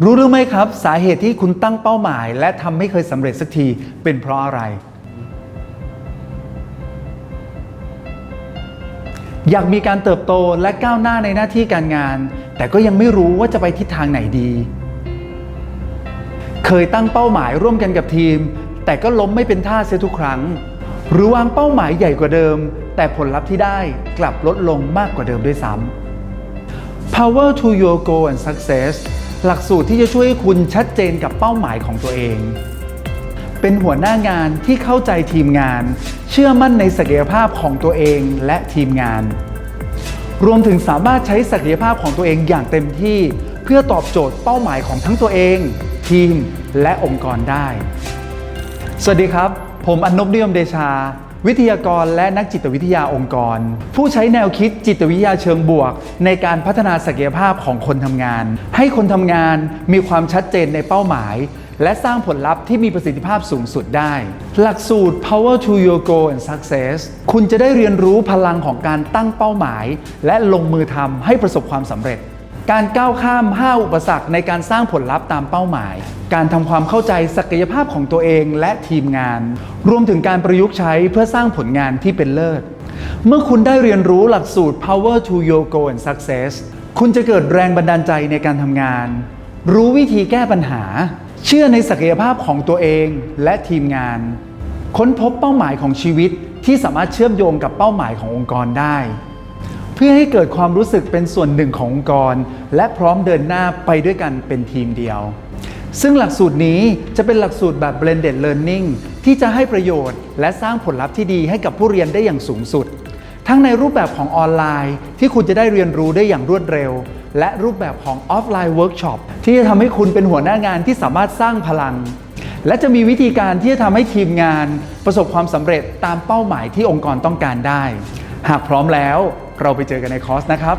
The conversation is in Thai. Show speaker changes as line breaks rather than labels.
รู้หรือไม่ครับ สาเหตุที่คุณตั้งเป้าหมาย และทำไม่เคยสำเร็จสักทีเป็นเพราะอะไร อยากมีการเติบโตและก้าวหน้าในหน้าที่การงาน แต่ก็ยังไม่รู้ว่าจะไปทิศทางไหนดี เคยตั้งเป้าหมายร่วมกันกับทีม แต่ก็ล้มไม่เป็นท่าเสียทุกครั้ง หรือวางเป้าหมายใหญ่กว่าเดิม แต่ผลลัพธ์ที่ได้กลับลดลงมากกว่าเดิมด้วยซ้ำ Power to your goal and success หลักสูตรที่จะช่วยให้คุณชัดเจนกับเป้าหมายของตัวเอง เป็นหัวหน้างานที่เข้าใจทีมงาน เชื่อมั่นในศักยภาพของตัวเองและทีมงาน รวมถึงสามารถใช้ศักยภาพของตัวเองอย่างเต็มที่ เพื่อตอบโจทย์เป้าหมายของทั้งตัวเอง ทีมและองค์กรได้ สวัสดีครับ ผมอนนบนิยมเดชา วิทยากรและนักจิตวิทยาองค์กร ผู้ใช้แนวคิดจิตวิทยาเชิงบวก ในการพัฒนาศักยภาพของคนทำงาน ให้คนทำงานมีความชัดเจนในเป้าหมาย และสร้างผลลัพธ์ที่มีประสิทธิภาพสูงสุดได้ หลักสูตร Power to Your Goal and Success คุณจะได้เรียนรู้พลังของการตั้งเป้าหมาย และลงมือทำให้ประสบความสำเร็จ การก้าวข้าม 5 อุปสรรคในการสร้างผลลัพธ์ตามเป้าหมาย การทำความเข้าใจศักยภาพของตัวเองและทีมงาน รวมถึงการประยุกต์ใช้เพื่อสร้างผลงานที่เป็นเลิศ เมื่อคุณได้เรียนรู้หลักสูตร Power to Your Goal and Success คุณจะเกิดแรงบันดาลใจในการทำงาน รู้วิธีแก้ปัญหา เชื่อในศักยภาพของตัวเองและทีมงาน ค้นพบเป้าหมายของชีวิตที่สามารถเชื่อมโยงกับเป้าหมายขององค์กรได้ เพื่อให้เกิดความรู้สึกเป็นส่วนหนึ่งขององค์กร และพร้อมเดินหน้าไปด้วยกันเป็นทีมเดียว ซึ่งหลักสูตรนี้จะเป็นหลักสูตรแบบ blended learning ที่จะให้ประโยชน์ และสร้างผลลัพธ์ที่ดีให้กับผู้เรียนได้อย่างสูงสุด ทั้งในรูปแบบของออนไลน์ ที่คุณจะได้เรียนรู้ได้อย่างรวดเร็ว และรูปแบบของออฟไลน์เวิร์กช็อปที่จะทำให้คุณเป็นหัวหน้างานที่สามารถสร้างพลัง และจะมีวิธีการที่จะทำให้ทีมงาน ประสบความสำเร็จตามเป้าหมายที่องค์กรต้องการได้ หากพร้อมแล้ว เราไปเจอกันในคอร์สนะครับ